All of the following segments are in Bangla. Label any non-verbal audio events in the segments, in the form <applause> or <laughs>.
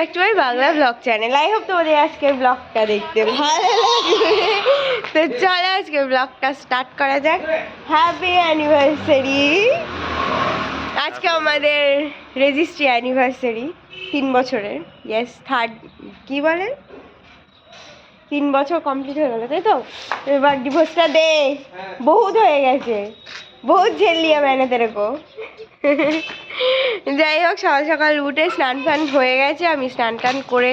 Back to my Bangla blog channel I hope তোমাদের আজকে ব্লগটা দেখতে ভালো লাগবে। তো চলো আজকে ব্লগটা স্টার্ট করা যাক। হ্যাপি অ্যানিভার্সারি আজকে আমাদের রেজিস্ট্রি অ্যানিভার্সারি তিন বছরের। ইয়েস থার্ড কি বলে? তিন বছর কমপ্লিট হয়ে গেল, তাই তো? এবার ডিভোর্সটা দে। বহুত হয়ে গেছে। বহুত ঝেলিয়া মেহনত এরকম যাই হোক সকাল সকাল উঠে স্নান ফান হয়ে গেছে। আমি স্নান টান করে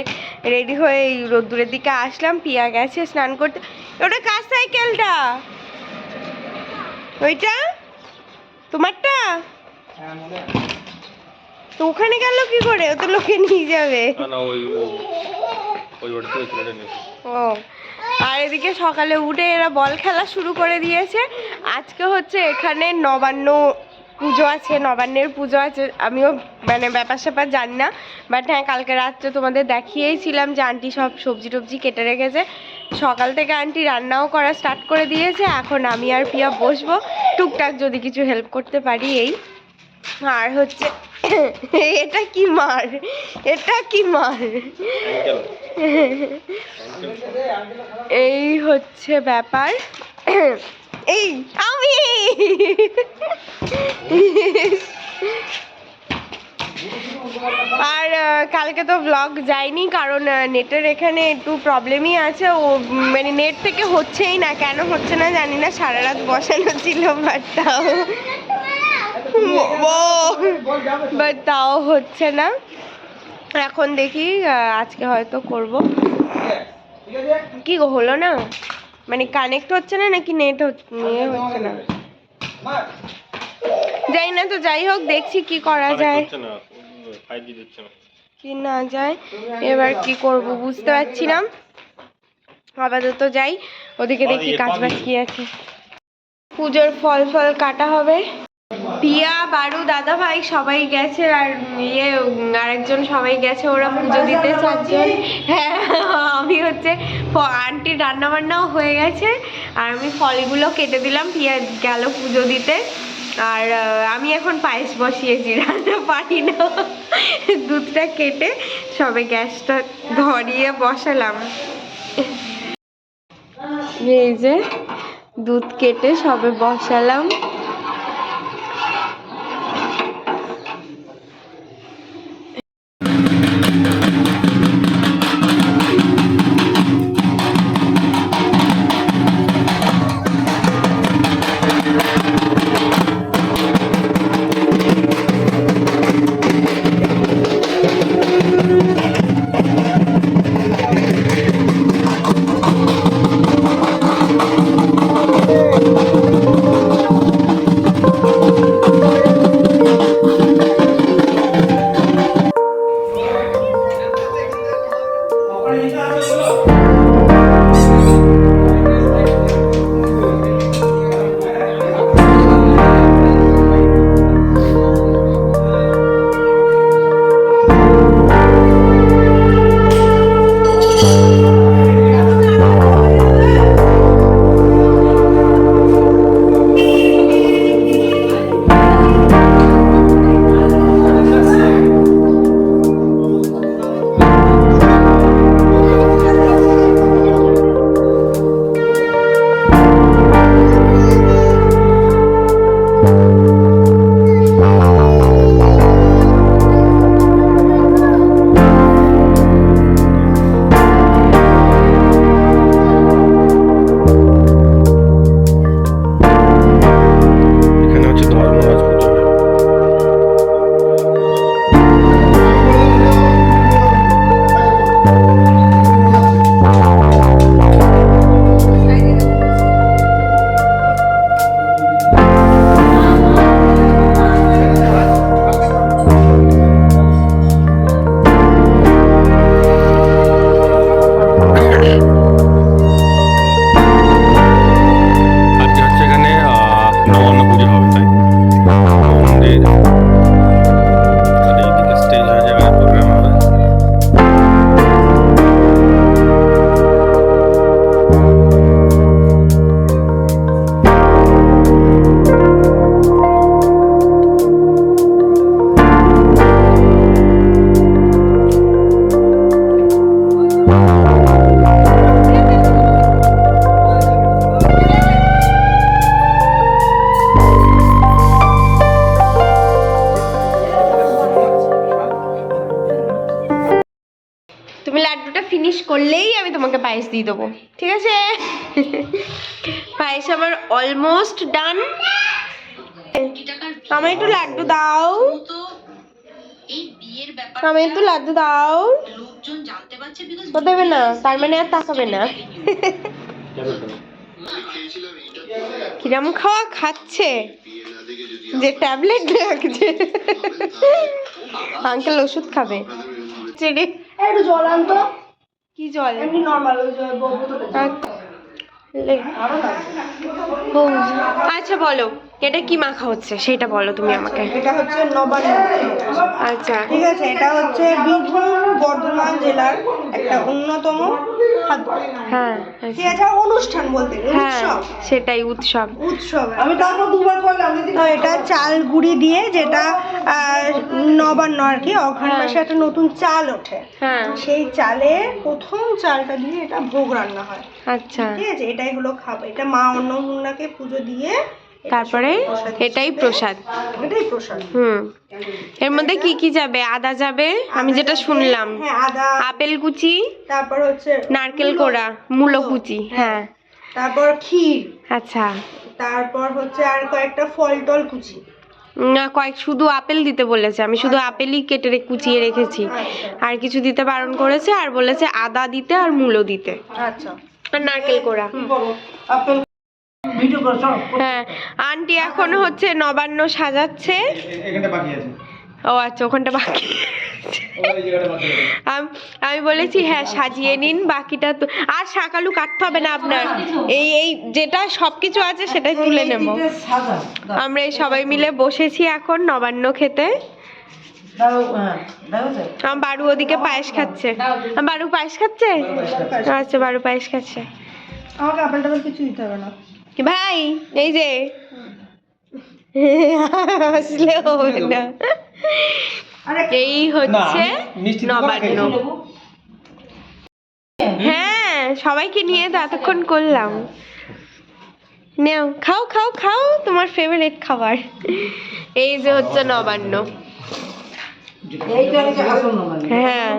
রেডি হয়ে এই রোদ্দুরের দিকে আসলাম। পিয়া গেছে স্নান করতে। ওটা কার সাইকেলটা? ওইটা? তোমারটা? তো ওখানে গেল কি করে? ও তো লোকে নিয়ে যাবে। ও আর এদিকে সকালে উঠে এরা বল খেলা শুরু করে দিয়েছে। আজকে হচ্ছে এখানে নবান্ন পুজো আছে নবান্নের পুজো আছে আমিও মানে ব্যাপার স্যাপার জানি না বাট হ্যাঁ কালকে রাত্রে তোমাদের দেখিয়েইছিলাম যে আন্টি সব সবজি টবজি কেটে রেখেছে। সকাল থেকে আন্টি রান্নাও করা স্টার্ট করে দিয়েছে এখন আমি আর পিয়া বসবো। টুকটাক যদি কিছু হেল্প করতে পারি এই। আর হচ্ছে এটা কি মার? এটা কি মার? এই হচ্ছে ব্যাপার। <coughs> এই আমি আর কালকে তো ব্লগ যায়নি কারণ নেটের এখানে একটু প্রবলেমই আছে। ও মানে নেট থেকে হচ্ছেই না, কেন হচ্ছে না জানি না সারা রাত বসানো ছিল বাট তাও বাট তাও হচ্ছে না। এখন দেখি আজকে হয়তো করব। কি হলো না? মানে কানেক্ট হচ্ছে না নাকি নেট ইয়ে হচ্ছে না? যাই না তো যাই হোক দেখছি কি করা যায়। কি না যায় এবার কি করব বুঝতে পারছি না। আপাতত যাই ওদিকে দেখি কাজ বাজ কি আছে। পুজোর ফল ফল কাটা হবে। পিয়া বারু দাদা ভাই সবাই গেছে আর ইয়ে আরেকজন সবাই গেছে ওরা পুজো দিতে চারজন। হ্যাঁ আমি হচ্ছে আন্টি রান্না বান্নাও হয়ে গেছে আর আমি ফলগুলো কেটে দিলাম পিয়া গেল পুজো দিতে। আর আমি এখন পায়েস বসিয়েছি রান্না পারি না। দুধটা কেটে সবে গ্যাসটা ধরিয়ে বসালাম। এই যে দুধ কেটে সবে বসালাম। 欢迎大车 দিয়ে দেবো, ঠিক আছে? পায়েস আমার অলমোস্ট ডান আমি একটু লাড্ডু দাও। আমি একটু লাড্ডু দাও। দেবে না, তার মানে আর তাকাবে না। কিরম খাওয়া খাচ্ছে। যে ট্যাবলেট লাগছে। আঙ্কেল ওষুধ খাবে। ছেড়ে। একটু জল আনতো। কি জল এমনি নর্মাল ওই জল। আচ্ছা বলো এটা কি মাখা হচ্ছে? সেটা বলো তুমি আমাকে। এটা হচ্ছে নবান্ন। আচ্ছা। ঠিক আছে এটা হচ্ছে বীরভূম বর্ধমান জেলার একটা অন্যতম হ্যাঁ ঠিক আচ্ছা। আছে অনুষ্ঠান বলতে হ্যাঁ উৎসব। সেটাই উৎসব। উৎসব। আমি তারপর দুবার করলাম এটা চাল গুঁড়ি দিয়ে যেটা নবান্ন আর কি অঘ্রাণ হ্যাঁ। মাসে একটা নতুন চাল ওঠে। হ্যাঁ। সেই চালে প্রথম চালটা দিয়ে এটা ভোগ রান্না হয়। আচ্ছা। ঠিক আছে এটাই হলো খাবার। এটা মা অন্নপূর্ণাকে পুজো দিয়ে তারপরে এটাই প্রসাদ। এটাই প্রসাদ। হুম। এর মধ্যে কি কি যাবে? আদা যাবে? আমি যেটা শুনলাম। হ্যাঁ আপেল কুচি তারপর হচ্ছে নারকেল কোড়া মূলো কুচি হ্যাঁ। তারপর ক্ষীর। আচ্ছা। তারপর হচ্ছে আর কয়েকটা ফল টল কুচি। না কয়েক শুধু আপেল দিতে বলেছে। আমি শুধু আপেলই কেটে কুচিয়ে রেখেছি। আচ্ছা। আর কিছু দিতে বারণ করেছে আর বলেছে আদা দিতে আর মূলো দিতে। আচ্ছা। আর নারকেল কোড়া। আপেল ভিডিও করছ হ্যাঁ আন্টি এখন হচ্ছে নবান্ন সাজাচ্ছে। এখানটা বাকি আছে। ও আচ্ছা ওখানটা বাকি আম- বলেছি হ্যাঁ সাজিয়ে নিন বাকিটা তো আর শাকালু কাটতে হবে না আপনার। এই এই যেটা সবকিছু আছে সেটাই তুলে নেব। আমরা এই সবাই মিলে বসেছি এখন নবান্ন খেতে। আমার বারু ওদিকে পায়েস খাচ্ছে। আমার বারু পায়েস খাচ্ছে? আচ্ছা বারু পায়েস খাচ্ছে। আমাকে আপেল টাপেল কিছু দিতে হবে না। কি ভাই এই যে। আসলে হবে না। এই হচ্ছে নবান্ন। হ্যাঁ সবাইকে নিয়ে তো এতক্ষণ করলাম। নেও খাও খাও খাও তোমার ফেভারিট খাবার। এই যে হচ্ছে নবান্ন। এইটা হচ্ছে আসল নবান্ন। হ্যাঁ।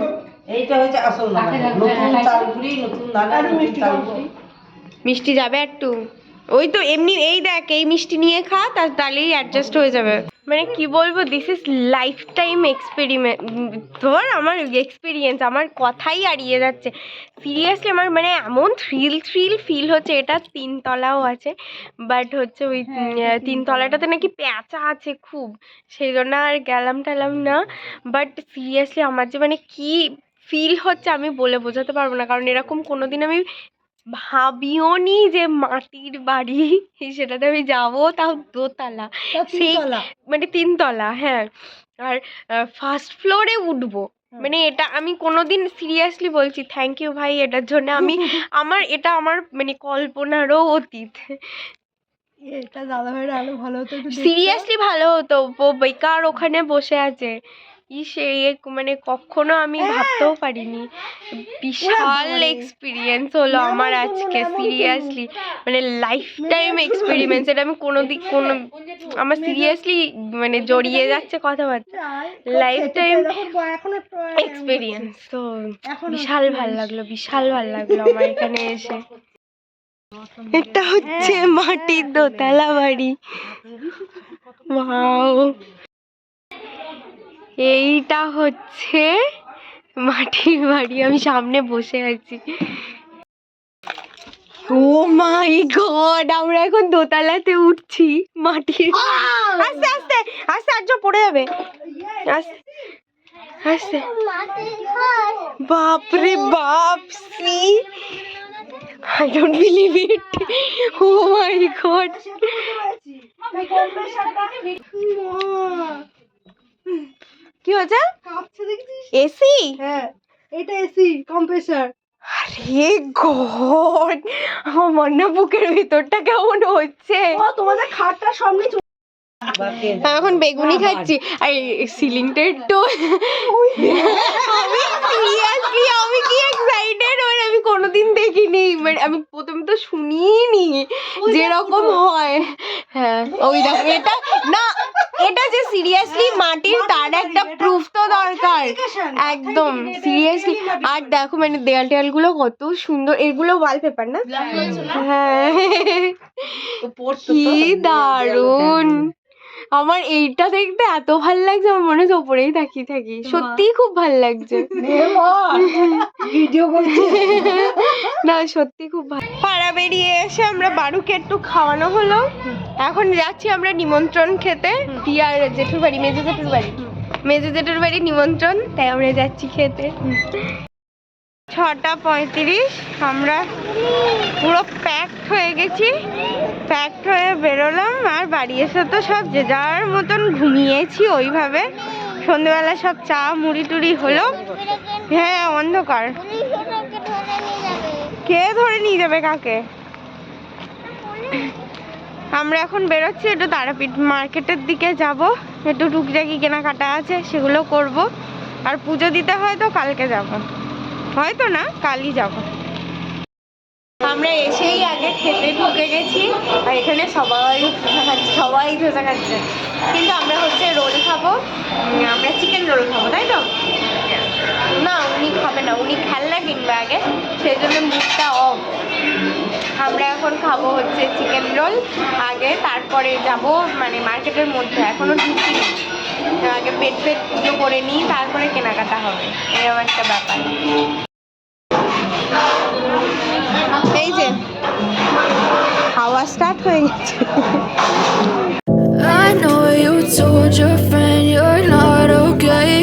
মিষ্টি যাবে একটু ওই তো এমনি এই দেখ এই মিষ্টি নিয়ে খা তার তাহলেই অ্যাডজাস্ট হয়ে যাবে। মানে কি বলব this is life time experiment তোর আমার এক্সপিরিয়েন্স আমার কথাই হারিয়ে যাচ্ছে। সিরিয়াসলি আমার মানে এমন থ্রিল থ্রিল ফিল হচ্ছে এটা তিনতলাও আছে বাট হচ্ছে ওই তিনতলাটাতে নাকি প্যাঁচা আছে খুব সেই জন্য আর গেলাম টেলাম না বাট সিরিয়াসলি আমার যে মানে কি ফিল হচ্ছে আমি বলে বোঝাতে পারব না কারণ এরকম কোনোদিন আমি ভাবিও নি যে মাটির বাড়ি সেটাতে আমি যাব তাও দোতলা। সেই মানে তিনতলা হ্যাঁ। আর ফার্স্ট ফ্লোরে উঠবো। মানে এটা আমি কোনোদিন সিরিয়াসলি বলছি থ্যাংক ইউ ভাই এটার জন্য আমি <laughs> আমার এটা আমার মানে কল্পনারও অতীত। এটা দাদা ভাইয়ের আলো ভালো হতো সিরিয়াসলি ভালো হতো বেকার ওখানে বসে আছে। ইস এই মানে কখনো আমি ভাবতেও পারিনি বিশাল এক্সপিরিয়েন্স হলো আমার আজকে সিরিয়াসলি মানে লাইফ টাইম এক্সপেরিমেন্স এটা আমি কোনো দিক কোনো আমার সিরিয়াসলি মানে জড়িয়ে যাচ্ছে কথাবার্তা একটু আরাম এক্সপিরিয়েন্স তো বিশাল ভালো লাগল বিশাল ভালো লাগল আমার এখানে এসে এটা হচ্ছে মাটির দোতলা বাড়ি ওয়াও এইটা হচ্ছে মাটির বাড়ি। আমি সামনে বসে আছি। ও মাই গড আমরা এখন দোতলাতে উঠছি মাটির। আস্তে আস্তে আস্তে আজ পড়ে যাবে। আস্তে আস্তে। বাপরে বাপ C. I don't believe it oh my god. কি হয়েছে? কাঁপছে দেখছিস? এসি? হ্যাঁ এটা এসি কম্প্রেসার। আরে গড আমার না বুকের ভিতরটা কেমন হচ্ছে? ও তোমাদের খাটটার সামনে চলে আমি এখন বেগুনি খাচ্ছি। আর সিলিংটা একটু আমি সিরিয়াসলি আমি কি এক্সাইটেড মানে আমি কোনোদিন দেখিনি। মানে আমি প্রথমে তো শুনিনি যেরকম হয়। হ্যাঁ ওই দেখো এটা না এটা যে সিরিয়াসলি মাটির তার একটা প্রুফ তো দরকার। একদম সিরিয়াসলি আর দেখো মানে দেয়াল টেয়ালগুলো কত সুন্দর এগুলো ওয়ালপেপার না? হ্যাঁ। কি দারুণ আমার এইটা দেখতে এত ভালো লাগছে আমার মনে হচ্ছে ওপরেই তাকিয়ে থাকি। সত্যিই খুব ভালো লাগছে। না সত্যি খুব ভালো পাড়া বেরিয়ে এসে আমরা বারুকে একটু খাওয়ানো হলো। এখন যাচ্ছি আমরা নিমন্ত্রণ খেতে। পিয়ার জেঠুর বাড়ি মেজো জেঠুর বাড়ি। মেজো জেঠুর বাড়ি নিমন্ত্রণ তাই আমরা যাচ্ছি খেতে। ছটা পঁয়ত্রিশ, আমরা পুরো প্যাকড হয়ে গেছি। প্যাকড হয়ে বেরোলাম, আর বাড়ি এসে তো সব যে যার মতন ঘুমিয়েছি ওইভাবে। সন্ধেবেলা সব চা মুড়ি টুড়ি হলো। হ্যাঁ অন্ধকার। কে ধরে নিয়ে যাবে কাকে? আমরা এখন বেরোচ্ছি, একটু তারাপীঠ মার্কেটের দিকে যাব। একটু টুকটাকি কেনাকাটা আছে, সেগুলো করব। আর পুজো দিতে হয়তো কালকে যাব। হয়তো না, কালই যাব। আমরা এসেই আগে খেতে ঢুকে গেছি, আর এখানে সবাই ধোসা খাচ্ছে, সবাই ধোসা খাচ্ছে। কিন্তু আমরা হচ্ছে রোল খাব আমরা চিকেন রোল খাব, তাই তো? না, উনি খাবে না, উনি খেলনা কিনবে আগে সেই জন্য মুখটা অফ আমরা এখন খাব হচ্ছে চিকেন রোল আগে তারপরে যাব মানে মার্কেটের মধ্যে, এখনও ঢুকিনি। আগে পেট পেট পুজো করে নিই, তারপরে কেনাকাটা হবে, এরকম একটা ব্যাপার। এই যে খাওয়া স্টার্ট হয়ে গেছে I know you told your friend you're not okay.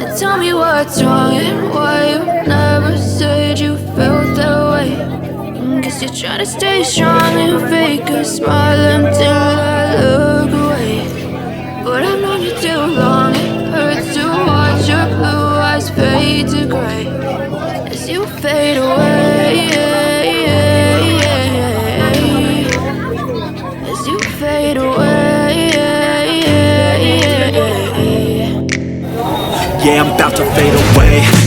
And tell me what's wrong and why you never said you felt that way. Guess you're trying to stay strong and fake a smile until I look away. But I've known you too long, it hurts to watch your blue eyes fade to gray as you fade away. yeah, I'm about to fade away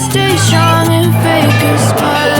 stay strong and fake a smile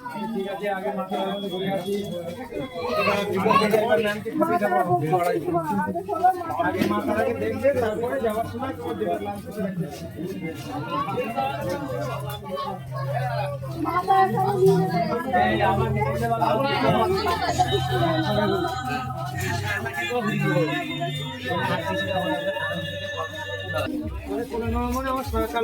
ঠিক মাথা ঘুরে তারপরে যাওয়ার সময় তোমার দেবে আমার সরকার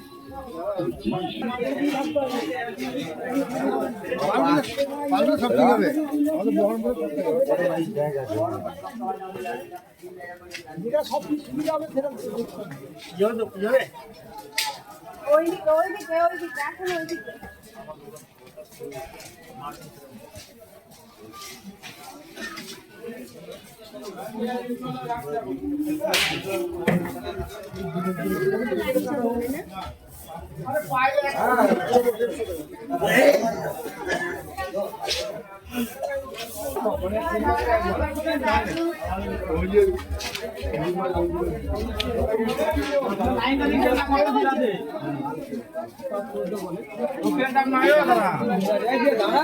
ওইদিকে ওইদিকে ওইদিকে এখন ওইদিকে ওই you. দাদা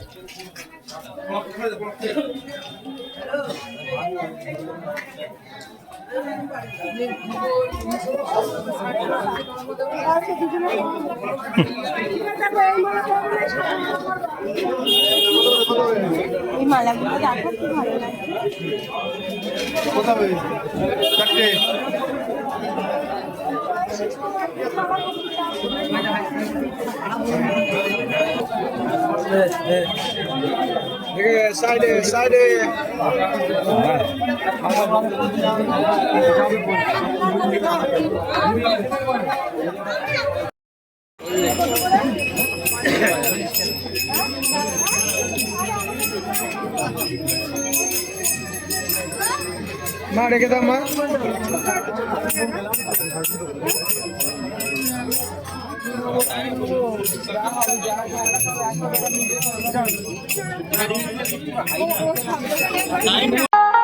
এই মালাগুলো দেখো কি ভালো সাইডে সাইডে মা রেখে দাও মা। 来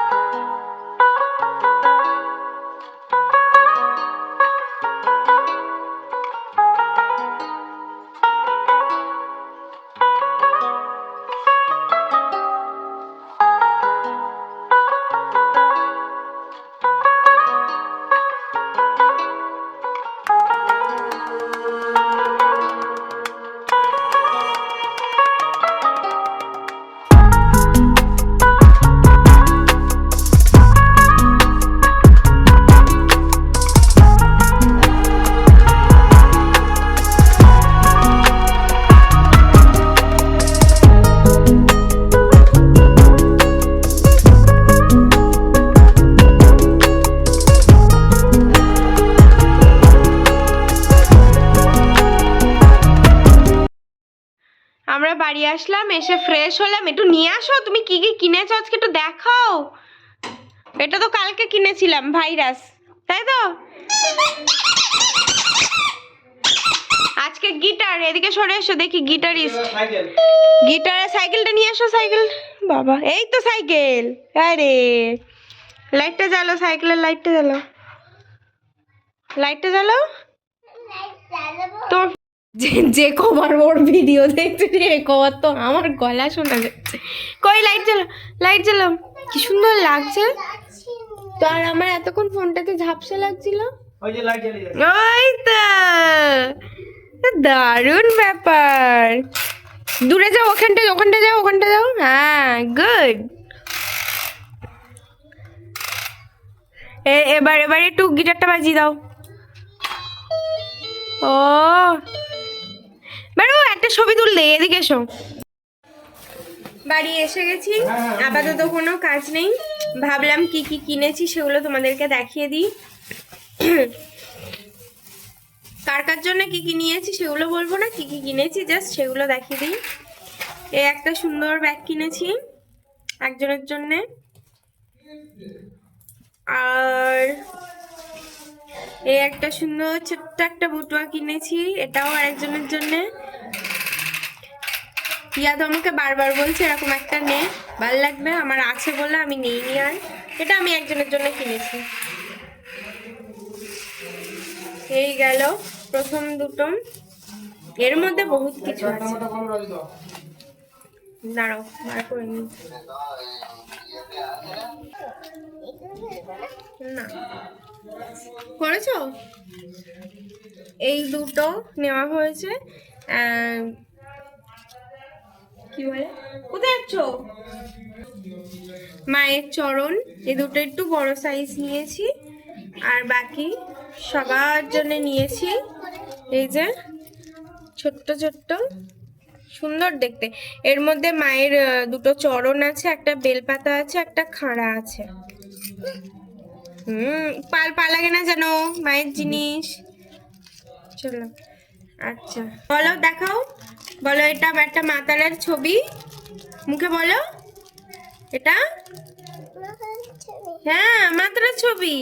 একটু নিয়ে আসো তুমি কি কি কিনেছো আজকে একটু দেখাও। এটা তো কালকে কিনেছিলাম ভাইরাস তাই তো? আজকে গিটার এদিকে সরে এসো দেখি গিটারিস্ট। সাইকেল গিটারে সাইকেলটা নিয়ে আসো সাইকেল। বাবা এই তো সাইকেল আরে। লাইটটা জ্বালো সাইকেলের লাইটটা জ্বালো। লাইটটা জ্বালো? তো যে যে কমার ওর ভিডিও দেখতে রে কমার তো আমার গলা শোনা যাচ্ছে। কই লাইট জ্বালো লাইট জ্বালাও কি সুন্দর লাগছে। তো আর আমার এতক্ষণ ফোনটাতে ঝাপসা লাগছিল। ওই যে তো। দারুণ ব্যাপার। দূরে যাও ওখানটা ওখানটা যাও ওখানটা যাও। হ্যাঁ গুড এবার এবার একটু গিটারটা বাজিয়ে দাও। ও। একটা ছবি তুললে, এদিকে এসো। বাড়ি এসে গেছি। আপাতত কোনো কাজ নেই। ভাবলাম কি কি কিনেছি সেগুলো তোমাদেরকে দেখিয়ে দিই। কার কার জন্য কি কি নিয়েছি সেগুলো বলব না। কি কি কিনেছি জাস্ট সেগুলো দেখিয়ে দিই। এই একটা সুন্দর ব্যাগ কিনেছি একজনের জন্য। আর এই একটা সুন্দর ছোট্ট একটা বুটুয়া কিনেছি, এটাও আরেকজনের জন্য। ইয়া তো আমাকে বারবার বলছে এরকম একটা নে ভালো লাগবে, আমার আছে বলে আমি নেই নি আর এটা আমি একজনের জন্য কিনেছি। এই গেল প্রথম দুটো। এর মধ্যে বহুত কিছু আছে। দাঁড়াও, বার করে নি না। করেছ? এই দুটো নেওয়া হয়েছে কি বলে? কোথায় যাচ্ছ? মায়ের চরণ এই দুটো একটু বড় সাইজ নিয়েছি। আর বাকি সবার জন্য নিয়েছি। এই যে, ছোট্ট ছোট্ট, সুন্দর দেখতে। এর মধ্যে মায়ের দুটো চরণ আছে, একটা বেলপাতা আছে, একটা খাড়া আছে। হুম, পাল পা লাগে না যেন মায়ের জিনিস। চলো আচ্ছা। বলো, দেখাও। বলো, এটা একটা মাতালার ছবি। মুখে বলো। এটা? হ্যাঁ মাতারার ছবি।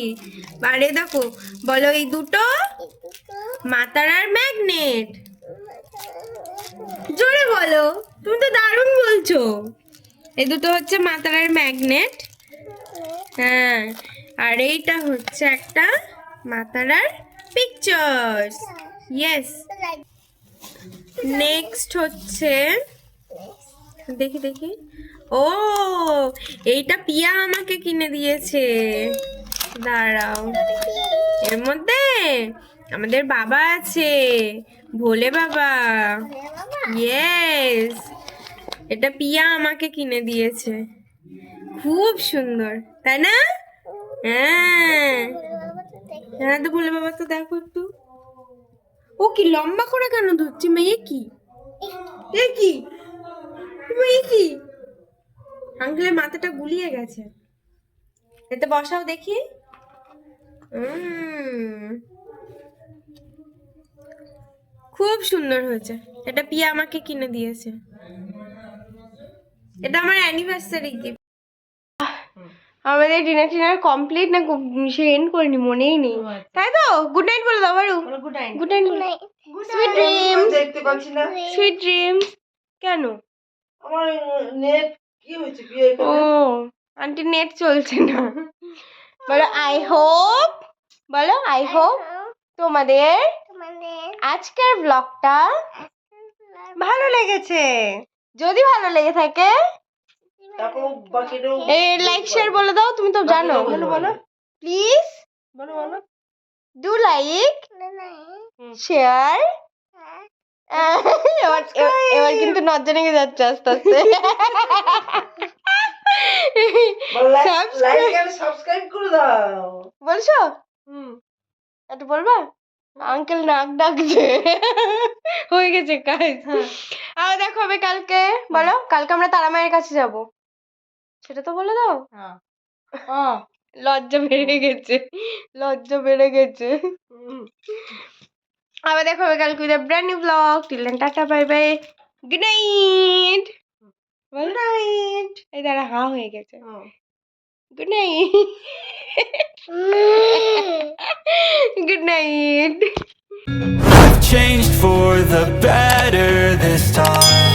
বাড়ি দেখো, বলো এই দুটো? মাতারার ম্যাগনেট। জোরে বলো, তুমি তো দারুণ বলছো। এই দুটো হচ্ছে মাতারার ম্যাগনেট। হ্যাঁ আর এইটা হচ্ছে একটা মাতারার পিকচার্স ইয়েস নেক্সট হচ্ছে, দেখি দেখি। ও, এইটা পিয়া আমাকে কিনে দিয়েছে। দাঁড়াও। এর মধ্যে আমাদের বাবা আছে, ভোলে বাবা। ইয়েস এটা পিয়া আমাকে কিনে দিয়েছে। খুব সুন্দর, তাই না? হ্যাঁ। হ্যাঁ তো ভোলে বাবা তো দেখো একটু। ও কি লম্বা করে কেন ধরছি মেয়ে? কি? এ কি? মেয়ে কি? আঙ্কেলের মাথাটা গুলিয়ে গেছে। এতে বসাও দেখি। খুব সুন্দর হয়েছে। এটা পিয়া আমাকে কিনে দিয়েছে। এটা আমার অ্যানিভার্সারি গিফট আমাদের ডিনার টিনার কমপ্লিট না সে এন্ড করিনি মনেই নেই। তাই তো? গুড নাইট বলে দাও Bahru. Good night good night sweet dreams দেখতে পাচ্ছি না। সুইট ড্রিমস কেন? আমার নেট কি হয়েছে বিয়ে ও আন্টি নেট চলছে না। বলো আই হোপ বলো আই হোপ তোমাদের আজকের ব্লগটা ভালো লেগেছে। যদি ভালো লেগে থাকে তারপর বাকিটাও এ লাইক শেয়ার বলে দাও তুমি তো জানো। বলো, বলো। প্লিজ বলো বলো ডু লাইক শেয়ার এবার কিন্তু নজর লেগে যাচ্ছে আস্তে আস্তে। আর সাবস্ক্রাইব করে দাও। বলছো? হুম। একটু বলবা? আঙ্কেল নাক ডাকছে। হয়ে গেছে কাজ। আবার দেখা হবে কালকে। বলো কালকে আমরা তারা মায়ের কাছে যাব। সেটা তো বলে দাও। হ্যাঁ। লজ্জা বেড়ে গেছে লজ্জা বেড়ে গেছে। আবার দেখো হবে কালকে with brand new blog till tata bye bye good night good night এই দাঁড়া হা হয়ে গেছে। Good night good night I've changed for the better this time